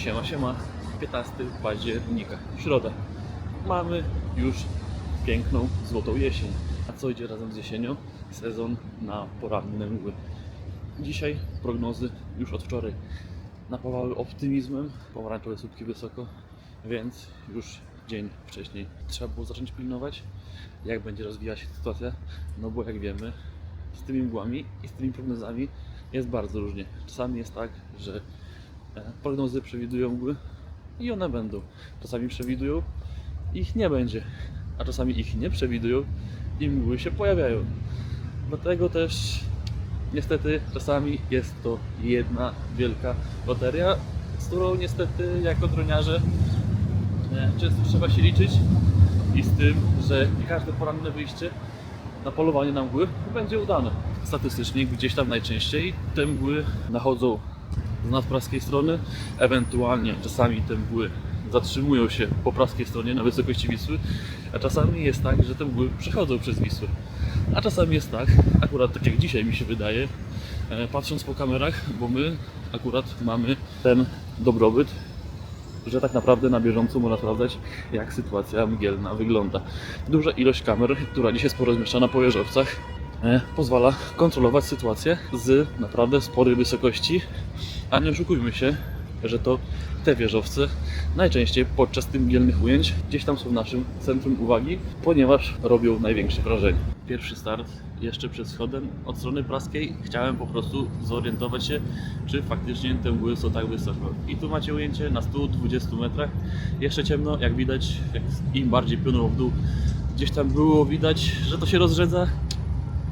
Siema, siema. 15 października, środa. Mamy już piękną, złotą jesień. A co idzie razem z jesienią? Sezon na poranne mgły. Dzisiaj prognozy już od wczoraj napawały optymizmem. Pomarańczowe słupki wysoko, więc już dzień wcześniej trzeba było zacząć pilnować, jak będzie rozwijać się sytuacja. No bo jak wiemy, z tymi mgłami i z tymi prognozami jest bardzo różnie. Czasami jest tak, że prognozy przewidują mgły i one będą. Czasami przewidują ich nie będzie, a czasami ich nie przewidują i mgły się pojawiają. Dlatego też niestety czasami jest to jedna wielka loteria, z którą niestety jako droniarze e, często trzeba się liczyć i z tym, że nie każde poranne wyjście na polowanie na mgły będzie udane. Statystycznie gdzieś tam najczęściej te mgły nachodzą z nadpraskiej strony, ewentualnie czasami te mgły zatrzymują się po praskiej stronie na wysokości Wisły, a czasami jest tak, że te mgły przechodzą przez Wisłę. A czasami jest tak, akurat tak jak dzisiaj mi się wydaje, e, patrząc po kamerach, bo my akurat mamy ten dobrobyt, że tak naprawdę na bieżąco można sprawdzać, jak sytuacja mgielna wygląda. Duża ilość kamer, która dzisiaj jest porozmieszczana po jeżowcach, e, pozwala kontrolować sytuację z naprawdę sporej wysokości, a nie oszukujmy się, że to te wieżowce najczęściej podczas tych mgielnych ujęć gdzieś tam są w naszym centrum uwagi, ponieważ robią największe wrażenie. Pierwszy start jeszcze przed schodem od strony praskiej. Chciałem po prostu zorientować się, czy faktycznie te mgły są tak wysoko. I tu macie ujęcie na 120 metrach, jeszcze ciemno, jak widać, jak im bardziej płynęło w dół, gdzieś tam było widać, że to się rozrzedza,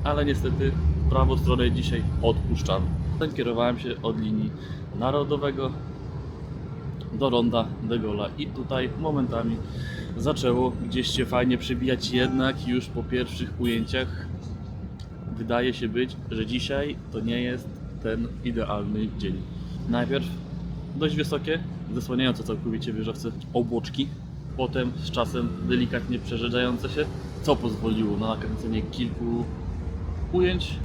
ale niestety prawą stronę dzisiaj odpuszczam. Ten kierowałem się od linii narodowego do ronda de Gola i tutaj momentami zaczęło gdzieś się fajnie przebijać, jednak już po pierwszych ujęciach wydaje się być, że dzisiaj to nie jest ten idealny dzień. Najpierw dość wysokie, zasłaniające całkowicie wieżowce obłoczki, potem z czasem delikatnie przerzedzające się, co pozwoliło na nakręcenie kilku ujęć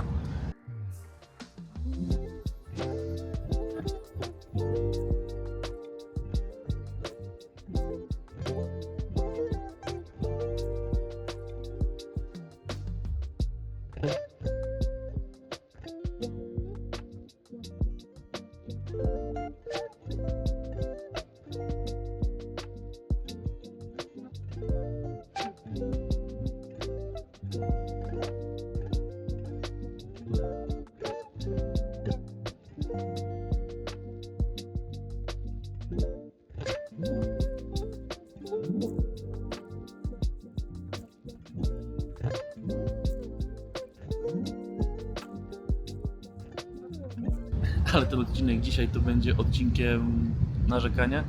ten odcinek dzisiaj to będzie odcinkiem narzekania.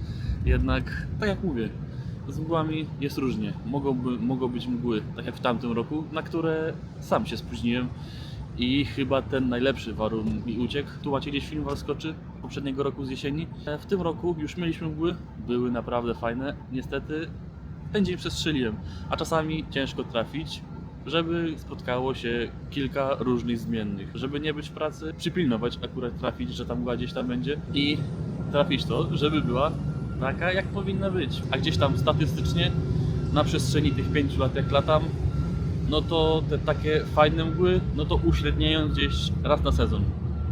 Jednak, tak jak mówię, z mgłami jest różnie. Mogą, by, mogą być mgły, tak jak w tamtym roku, na które sam się spóźniłem i chyba ten najlepszy warun mi uciekł. Tu macie gdzieś film Walskoczy poprzedniego roku z jesieni. E, W tym roku już mieliśmy mgły, były naprawdę fajne. Niestety ten dzień przestrzeliłem, a czasami ciężko trafić, żeby spotkało się kilka różnych zmiennych. Żeby nie być w pracy, przypilnować, akurat trafić, że ta mgła gdzieś tam będzie i trafić to, żeby była taka, jak powinna być. A gdzieś tam statystycznie na przestrzeni tych pięciu lat, jak latam, no to te takie fajne mgły, no to uśredniają gdzieś raz na sezon.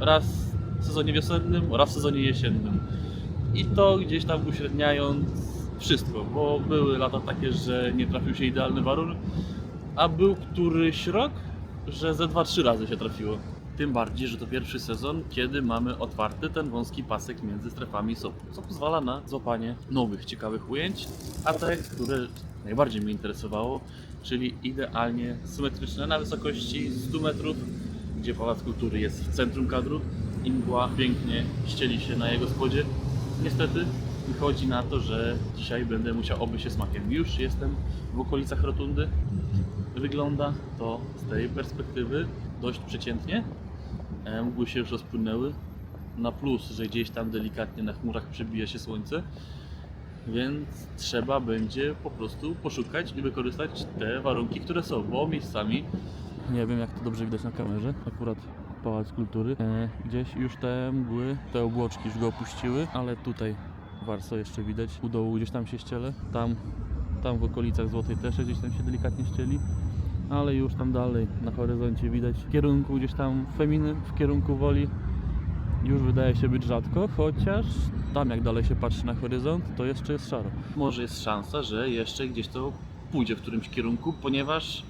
Raz w sezonie wiosennym, raz w sezonie jesiennym. I to gdzieś tam uśredniając wszystko, bo były lata takie, że nie trafił się idealny warun, a był któryś rok, że ze 2-3 razy się trafiło. Tym bardziej, że to pierwszy sezon, kiedy mamy otwarty ten wąski pasek między strefami SOP, co pozwala na złapanie nowych, ciekawych ujęć, a te, które najbardziej mnie interesowało, czyli idealnie symetryczne na wysokości 100 metrów, gdzie Pałac Kultury jest w centrum kadru i mgła pięknie ścieli się na jego spodzie. Niestety wychodzi na to, że dzisiaj będę musiał obyć się smakiem. Już jestem w okolicach rotundy. Wygląda to z tej perspektywy dość przeciętnie. E, Mgły się już rozpłynęły. Na plus, że gdzieś tam delikatnie na chmurach przebija się słońce. Więc trzeba będzie po prostu poszukać i wykorzystać te warunki, które są, bo miejscami nie wiem jak to dobrze widać na kamerze, akurat Pałac Kultury. E, gdzieś już te mgły, te obłoczki już go opuściły, ale tutaj Warso jeszcze widać, u dołu gdzieś tam się ściele, tam, tam w okolicach Złotej też gdzieś tam się delikatnie ścieli, ale już tam dalej na horyzoncie widać w kierunku gdzieś tam Feminy, w kierunku Woli już wydaje się być rzadko, chociaż tam jak dalej się patrzy na horyzont, to jeszcze jest szaro. Może jest szansa, że jeszcze gdzieś to pójdzie w którymś kierunku, ponieważ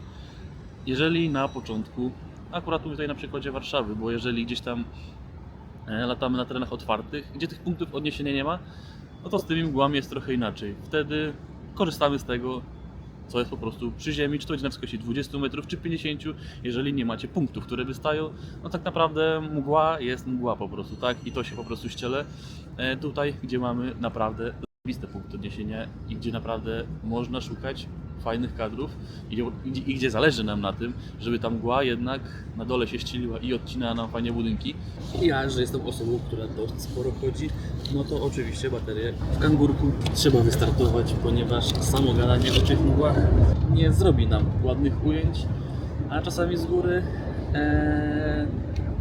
jeżeli na początku, akurat tutaj na przykładzie Warszawy, bo jeżeli gdzieś tam e, latamy na terenach otwartych, gdzie tych punktów odniesienia nie ma, no to z tymi mgłami jest trochę inaczej. Wtedy korzystamy z tego, co jest po prostu przy ziemi, czy to na wysokości 20 metrów, czy 50, jeżeli nie macie punktów, które wystają, no tak naprawdę mgła jest mgła po prostu, tak? I to się po prostu ściele. E, tutaj, gdzie mamy naprawdę zajebiste punkty odniesienia i gdzie naprawdę można szukać fajnych kadrów i, i, i gdzie zależy nam na tym, żeby ta mgła jednak na dole się ścieliła i odcinała nam fajnie budynki. Ja, że jestem osobą, która dość sporo chodzi, no to oczywiście baterię w kangurku trzeba wystartować, ponieważ samo gadanie o tych mgłach nie zrobi nam ładnych ujęć, a czasami z góry e,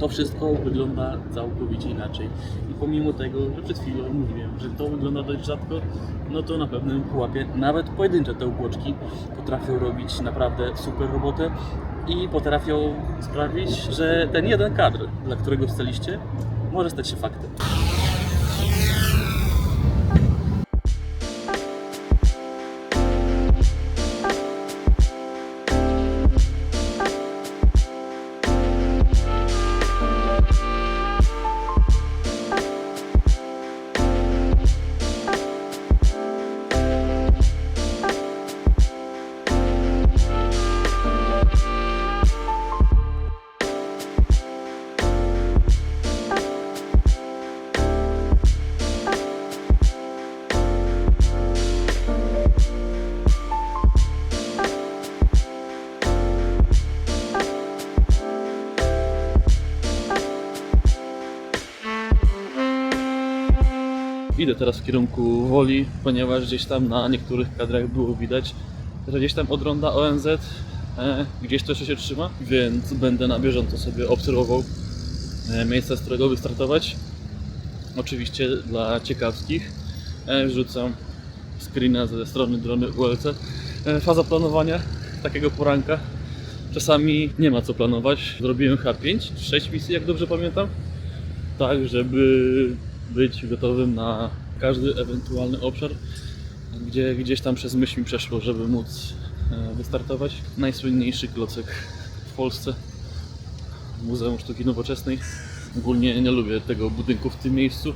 to wszystko wygląda całkowicie inaczej. I pomimo tego, że przed chwilą mówiłem, że to wygląda dość rzadko, no to na pewnym pułapie nawet pojedyncze te upłoczki potrafią robić naprawdę super robotę i potrafią sprawić, że ten jeden kadr, dla którego wstaliście, może stać się faktem. Idę teraz w kierunku Woli, ponieważ gdzieś tam na niektórych kadrach było widać, że gdzieś tam od ronda ONZ e, gdzieś to jeszcze się trzyma, więc będę na bieżąco sobie obserwował e, z którego wystartować. Oczywiście dla ciekawskich e, wrzucam screena ze strony drony ULC. E, faza planowania takiego poranka. Czasami nie ma co planować. Zrobiłem H5, 6 misji jak dobrze pamiętam tak, żeby być gotowym na każdy ewentualny obszar, gdzie gdzieś tam przez myśl mi przeszło, żeby móc e, wystartować. Najsłynniejszy klocek w Polsce, Muzeum Sztuki Nowoczesnej. Ogólnie nie lubię tego budynku w tym miejscu.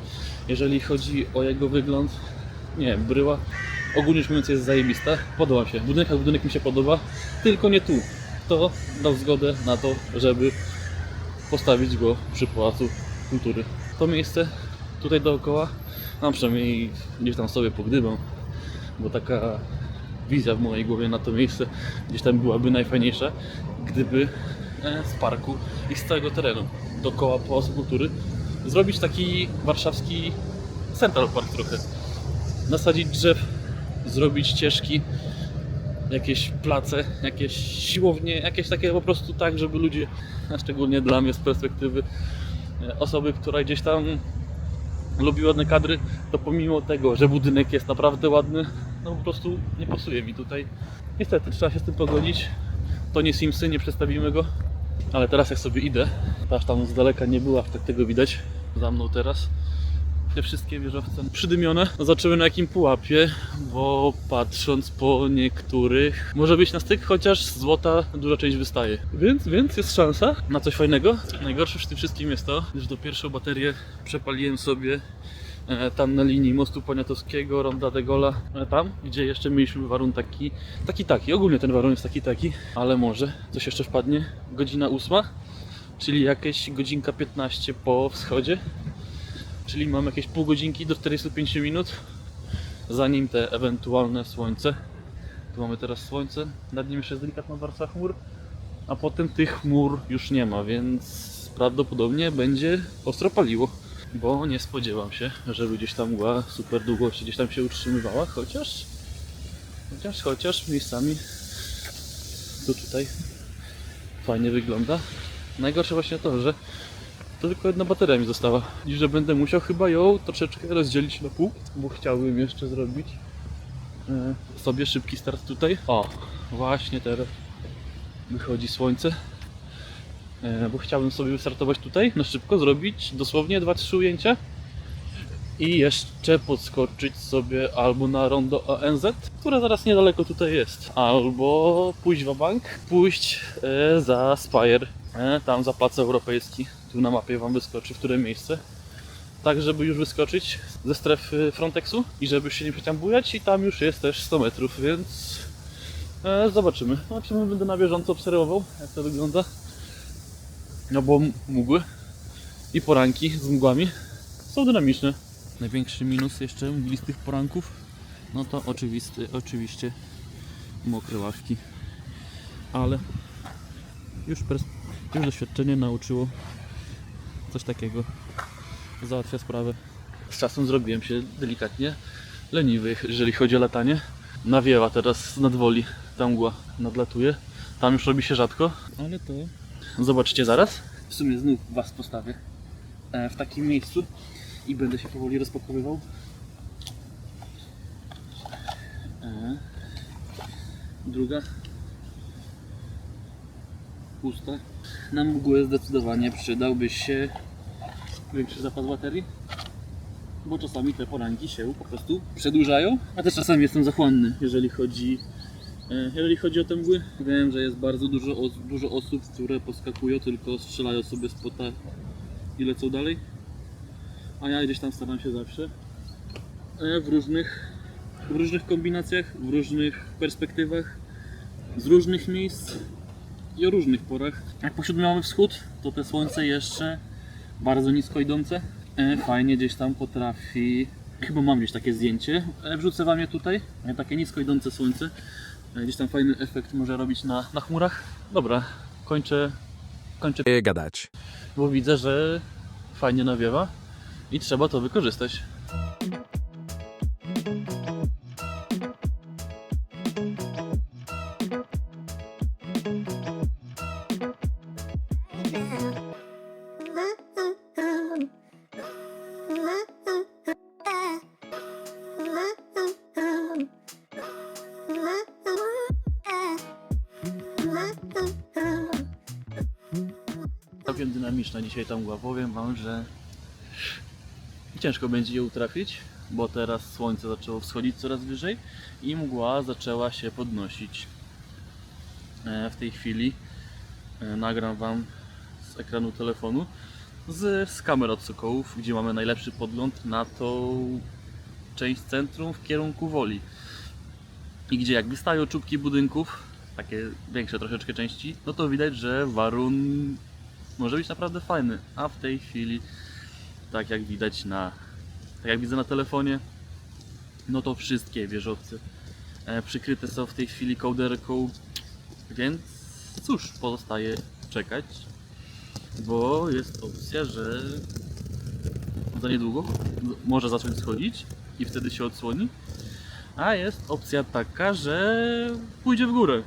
Jeżeli chodzi o jego wygląd, nie, bryła ogólnie rzecz mówiąc jest zajebista. Podoba mi się. Budynek jak budynek mi się podoba, tylko nie tu. To dał zgodę na to, żeby postawić go przy Pałacu Kultury. To miejsce tutaj dookoła, mam przynajmniej gdzieś tam sobie pogdybam, bo taka wizja w mojej głowie na to miejsce gdzieś tam byłaby najfajniejsza, gdyby e, z parku i z całego terenu dookoła Pałacu Kultury zrobić taki warszawski Central Park trochę. Nasadzić drzew, zrobić ścieżki, jakieś place, jakieś siłownie, jakieś takie po prostu tak, żeby ludzie, a szczególnie dla mnie z perspektywy e, osoby, która gdzieś tam lubi ładne kadry, to pomimo tego, że budynek jest naprawdę ładny, no po prostu nie pasuje mi tutaj. Niestety, trzeba się z tym pogodzić. To nie Simsy, nie przedstawimy go, ale teraz jak sobie idę, aż tam z daleka nie było aż tak tego widać, za mną teraz. Te wszystkie wieżowce przydymione. No Zobaczymy na jakim pułapie, bo patrząc po niektórych może być na styk, chociaż złota duża część wystaje. Więc, więc jest szansa na coś fajnego. Najgorsze w tym wszystkim jest to, że do pierwszą baterię przepaliłem sobie e, tam na linii mostu Poniatowskiego, Ronda de Gola, e, tam, gdzie jeszcze mieliśmy warunek taki, taki taki, ogólnie ten warunek jest taki taki, ale może coś jeszcze wpadnie. Godzina ósma, czyli jakieś godzinka 15 po wschodzie, czyli mam jakieś pół godzinki do 45 minut, zanim te ewentualne słońce. Tu mamy teraz słońce, nad nim jeszcze jest delikatna warstwa chmur, a potem tych chmur już nie ma, więc prawdopodobnie będzie ostro paliło. Bo nie spodziewam się, żeby gdzieś tam mgła super długo się gdzieś tam się utrzymywała, chociaż chociaż, chociaż miejscami tu tutaj fajnie wygląda. Najgorsze właśnie to, że to tylko jedna bateria mi została. I że będę musiał chyba ją troszeczkę rozdzielić na pół, bo chciałbym jeszcze zrobić e, sobie szybki start tutaj. O, właśnie teraz wychodzi słońce. E, bo chciałbym sobie wystartować tutaj na szybko, zrobić dosłownie 2-3 ujęcia i jeszcze podskoczyć sobie albo na rondo ONZ, które zaraz niedaleko tutaj jest, albo pójść w bank, pójść e, za Spire, tam za Plac Europejski, tu na mapie Wam wyskoczy, w które miejsce, tak żeby już wyskoczyć ze strefy Frontexu i żeby się nie przeciąbujać i tam już jest też 100 metrów, więc e, zobaczymy. Zobaczymy, będę na bieżąco obserwował, jak to wygląda. No bo mgły i poranki z mgłami są dynamiczne. Największy minus jeszcze mglistych poranków, no to oczywisty, oczywiście mokre ławki. Ale już, już doświadczenie nauczyło coś takiego. Załatwia sprawę. Z czasem zrobiłem się delikatnie leniwy, jeżeli chodzi o latanie. Nawiewa teraz z nadwoli, ta mgła nadlatuje. Tam już robi się rzadko, ale to Zobaczycie zaraz. W sumie znów Was postawię e, w takim miejscu i będę się powoli rozpakowywał. E, Druga. Pusta. Na mgłę zdecydowanie przydałby się większy zapas baterii, bo czasami te poranki się po prostu przedłużają, a też czasami jestem zachłanny, jeżeli chodzi E, Jeżeli chodzi o te mgły, wiem, że jest bardzo dużo, dużo osób, które podskakują, tylko strzelają sobie spota i lecą dalej. A ja gdzieś tam staram się zawsze e, w różnych, w różnych kombinacjach, w różnych perspektywach, z różnych miejsc i o różnych porach. Jak po siódmej mamy wschód, to te słońce jeszcze bardzo nisko idące. E, Fajnie gdzieś tam potrafi. Chyba mam gdzieś takie zdjęcie. E, Wrzucę wam je tutaj. E, Takie nisko idące słońce. Gdzieś tam fajny efekt może robić na, na chmurach. Dobra, kończę, kończę, gadać. bo widzę, że fajnie nawiewa i trzeba to wykorzystać. Dzisiaj ta mgła. Powiem Wam, że ciężko będzie ją trafić, bo teraz słońce zaczęło wschodzić coraz wyżej i mgła zaczęła się podnosić. E, W tej chwili e, nagram Wam z ekranu telefonu z, z kamer od Sokołów, gdzie mamy najlepszy podgląd na tą część centrum w kierunku Woli. I gdzie jak wystają czubki budynków, takie większe troszeczkę części, no to widać, że warun może być naprawdę fajny. A w tej chwili, tak jak widać na, tak jak widzę na telefonie, no to wszystkie wieżowce e, przykryte są w tej chwili kołderką, więc cóż, pozostaje czekać, bo jest opcja, że za niedługo może zacząć schodzić i wtedy się odsłoni, a jest opcja taka, że pójdzie w górę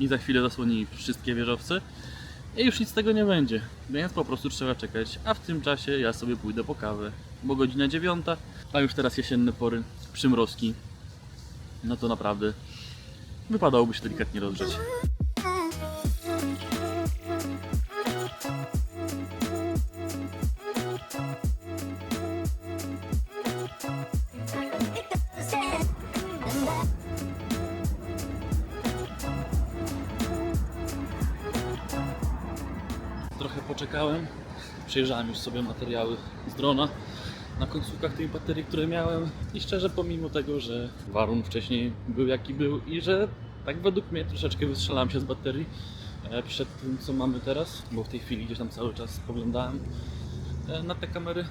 i za chwilę zasłoni wszystkie wieżowce i już nic z tego nie będzie, więc po prostu trzeba czekać, a w tym czasie ja sobie pójdę po kawę, bo godzina dziewiąta, a już teraz jesienne pory, przymrozki, no to naprawdę wypadałoby się delikatnie rozgrzeć. Trochę poczekałem, przejrzałem już sobie materiały z drona na końcówkach tej baterii, które miałem. I szczerze pomimo tego, że warun wcześniej był jaki był i że tak według mnie troszeczkę wystrzelałem się z baterii e, przed tym co mamy teraz, bo w tej chwili gdzieś tam cały czas spoglądałem e, na te kamery,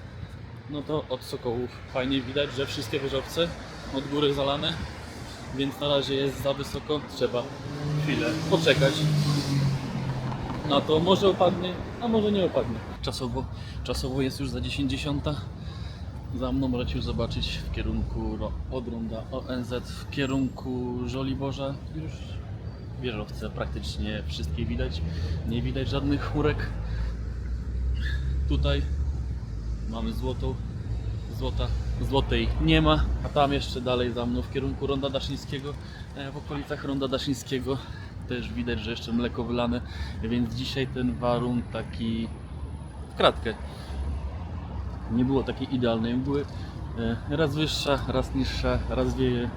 no to od Sokołów fajnie widać, że wszystkie wieżowce od góry zalane, więc na razie jest za wysoko, trzeba chwilę poczekać na to może opadnie, a może nie opadnie. Czasowo, czasowo jest już za 10.10. Za mną możecie już zobaczyć w kierunku od ronda ONZ, w kierunku Żoliborza. Już wieżowce praktycznie wszystkie widać. Nie widać żadnych chmurek. Tutaj mamy złotą, złota, złotej nie ma, a tam jeszcze dalej za mną w kierunku Ronda Daszyńskiego, e, w okolicach Ronda Daszyńskiego też widać, że jeszcze mleko wylane, więc dzisiaj ten warun taki w kratkę. Nie było takiej idealnej mgły, e, raz wyższa, raz niższa, raz wieje.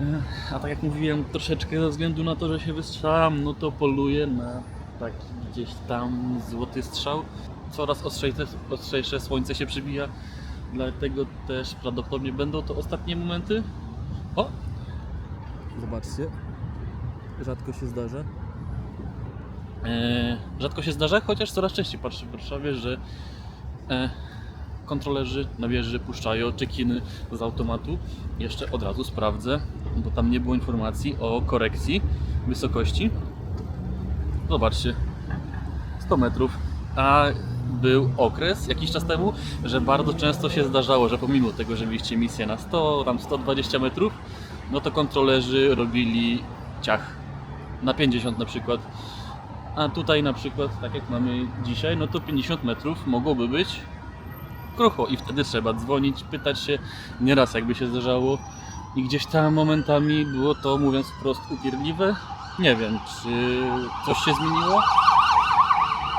E, A tak jak mówiłem, troszeczkę ze względu na to, że się wystrzelam, no to poluję na taki gdzieś tam złoty strzał. Coraz ostrzejsze, ostrzejsze słońce się przybija, dlatego też prawdopodobnie będą to ostatnie momenty. O! Zobaczcie, rzadko się zdarza. E, rzadko się zdarza, chociaż coraz częściej patrzę w Warszawie, że e, kontrolerzy na wieży puszczają czekiny z automatu. Jeszcze od razu sprawdzę, bo tam nie było informacji o korekcji wysokości. Zobaczcie, 100 metrów. A był okres jakiś czas temu, że bardzo często się zdarzało, że pomimo tego, że mieliście misję na 100, tam 120 metrów, no to kontrolerzy robili ciach na 50 na przykład. A tutaj na przykład, tak jak mamy dzisiaj, no to 50 metrów mogłoby być krucho i wtedy trzeba dzwonić, pytać się nieraz jakby się zdarzało i gdzieś tam momentami było to mówiąc wprost upierdliwe. Nie wiem, czy coś się zmieniło,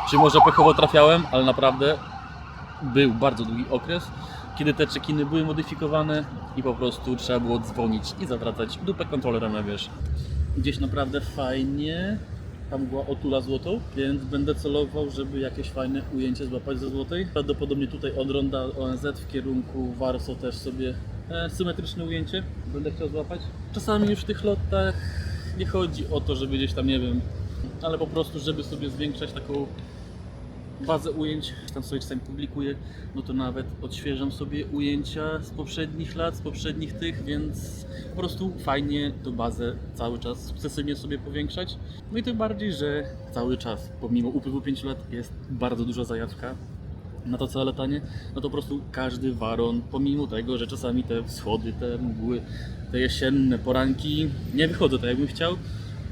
czy może pechowo trafiałem, ale naprawdę był bardzo długi okres, kiedy te czekiny były modyfikowane i po prostu trzeba było dzwonić i zawracać dupę kontrolera na wierzch. Gdzieś naprawdę fajnie tam była otula złotą, więc będę celował, żeby jakieś fajne ujęcie złapać ze złotej. Prawdopodobnie tutaj od ronda ONZ w kierunku Warso też sobie e, symetryczne ujęcie będę chciał złapać. Czasami już w tych lotach nie chodzi o to, żeby gdzieś tam, nie wiem, ale po prostu, żeby sobie zwiększać taką bazę ujęć, tam sobie czasami publikuję, no to nawet odświeżam sobie ujęcia z poprzednich lat, z poprzednich tych, więc po prostu fajnie tą bazę cały czas sukcesywnie sobie powiększać. No i tym bardziej, że cały czas, pomimo upływu 5 lat, jest bardzo duża zajawka na to całe latanie, no to po prostu każdy waron, pomimo tego, że czasami te wschody, te mgły, te jesienne poranki nie wychodzą tak jakbym chciał,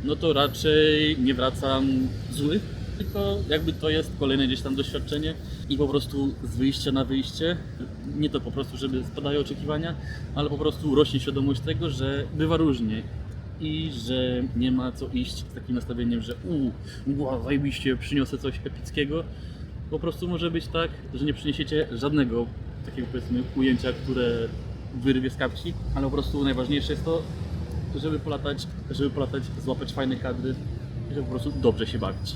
no to raczej nie wracam zły, tylko jakby to jest kolejne gdzieś tam doświadczenie i po prostu z wyjścia na wyjście, nie to po prostu, żeby spadają oczekiwania, ale po prostu rośnie świadomość tego, że bywa różnie i że nie ma co iść z takim nastawieniem, że u, mgła, zajebiście, przyniosę coś epickiego. Po prostu może być tak, że nie przyniesiecie żadnego takiego powiedzmy ujęcia, które wyrwie z kapci, ale po prostu najważniejsze jest to, żeby polatać, żeby polatać, złapać fajne kadry żeby po prostu dobrze się bawić.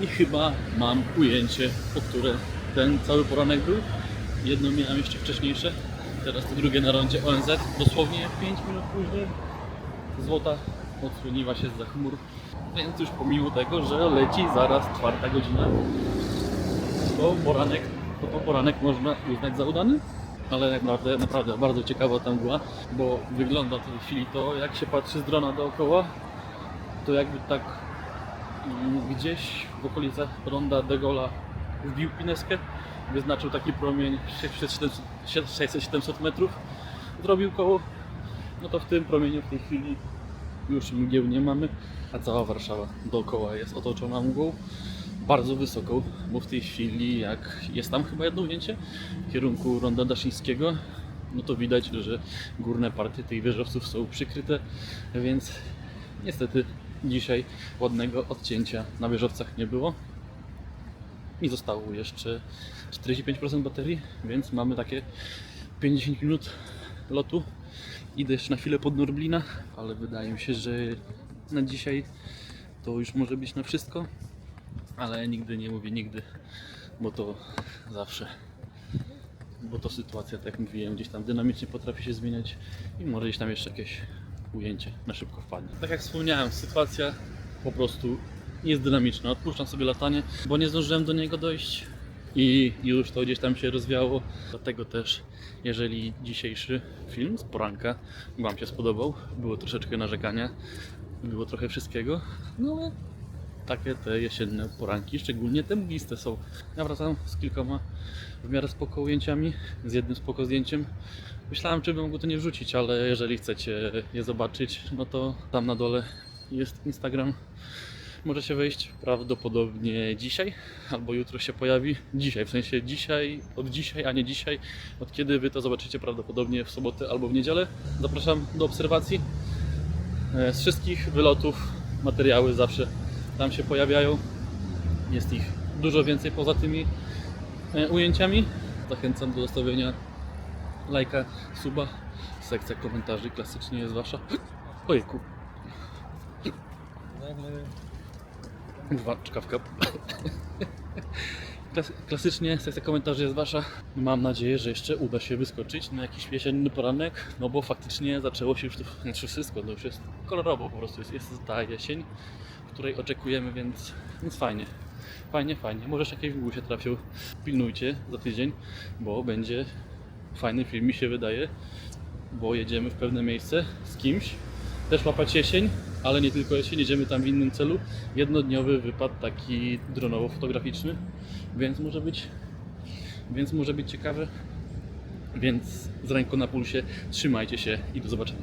I chyba mam ujęcie, po które ten cały poranek był. Jedno miałem jeszcze wcześniejsze, teraz to drugie na rondzie ONZ. Dosłownie 5 minut później złota odsłoniła się za chmur. Więc już pomimo tego, że leci zaraz czwarta godzina, to poranek, to, to poranek można uznać za udany. Ale naprawdę, naprawdę bardzo ciekawa tam była, bo wygląda w tej chwili to, jak się patrzy z drona dookoła, to jakby tak gdzieś w okolicach ronda de Gaulle'a wbił pineskę, wyznaczył taki promień 600-700 metrów, zrobił koło, no to w tym promieniu w tej chwili już mgieł nie mamy, a cała Warszawa dookoła jest otoczona mgłą, bardzo wysoką, bo w tej chwili jak jest tam chyba jedno ujęcie w kierunku ronda Daszyńskiego, no to widać, że górne partie tych wieżowców są przykryte, więc niestety dzisiaj ładnego odcięcia na wieżowcach nie było. I zostało jeszcze 45% baterii, więc mamy takie 50 minut lotu. Idę jeszcze na chwilę pod Norblina, ale wydaje mi się, że na dzisiaj to już może być na wszystko. Ale nigdy nie mówię nigdy, bo to zawsze bo to sytuacja, tak jak mówiłem, gdzieś tam dynamicznie potrafi się zmieniać i może gdzieś tam jeszcze jakieś ujęcie na szybko wpadnie. Tak jak wspomniałem, sytuacja po prostu jest dynamiczna. Odpuszczam sobie latanie, bo nie zdążyłem do niego dojść i już to gdzieś tam się rozwiało. Dlatego też, jeżeli dzisiejszy film z poranka Wam się spodobał, było troszeczkę narzekania, było trochę wszystkiego, no ale takie te jesienne poranki, szczególnie te mgliste są. Ja wracam z kilkoma w miarę spoko ujęciami, z jednym spoko zdjęciem. Myślałem, czy bym mógł to nie wrzucić, ale jeżeli chcecie je zobaczyć, no to tam na dole jest Instagram. Możecie wejść prawdopodobnie dzisiaj albo jutro się pojawi. Dzisiaj, w sensie dzisiaj, od dzisiaj, a nie dzisiaj. Od kiedy Wy to zobaczycie prawdopodobnie w sobotę albo w niedzielę. Zapraszam do obserwacji. E, Z wszystkich wylotów materiały zawsze tam się pojawiają. Jest ich dużo więcej poza tymi e, ujęciami. Zachęcam do zostawienia lajka, suba. Sekcja komentarzy klasycznie jest wasza. Ojku, Kurwa, czkawka. Klas- Klasycznie sekcja komentarzy jest wasza. Mam nadzieję, że jeszcze uda się wyskoczyć na jakiś jesienny poranek, no bo faktycznie zaczęło się już to, znaczy wszystko, to już jest kolorowo po prostu, jest, jest ta jesień, której oczekujemy, więc, więc fajnie. Fajnie, fajnie. Może jeszcze wygły się trafią. Pilnujcie za tydzień, bo będzie fajny film mi się wydaje, bo jedziemy w pewne miejsce z kimś, też łapać jesień, ale nie tylko jesień, jedziemy tam w innym celu. Jednodniowy wypad taki dronowo-fotograficzny, więc może być, więc może być ciekawe. Więc z ręką na pulsie trzymajcie się i do zobaczenia.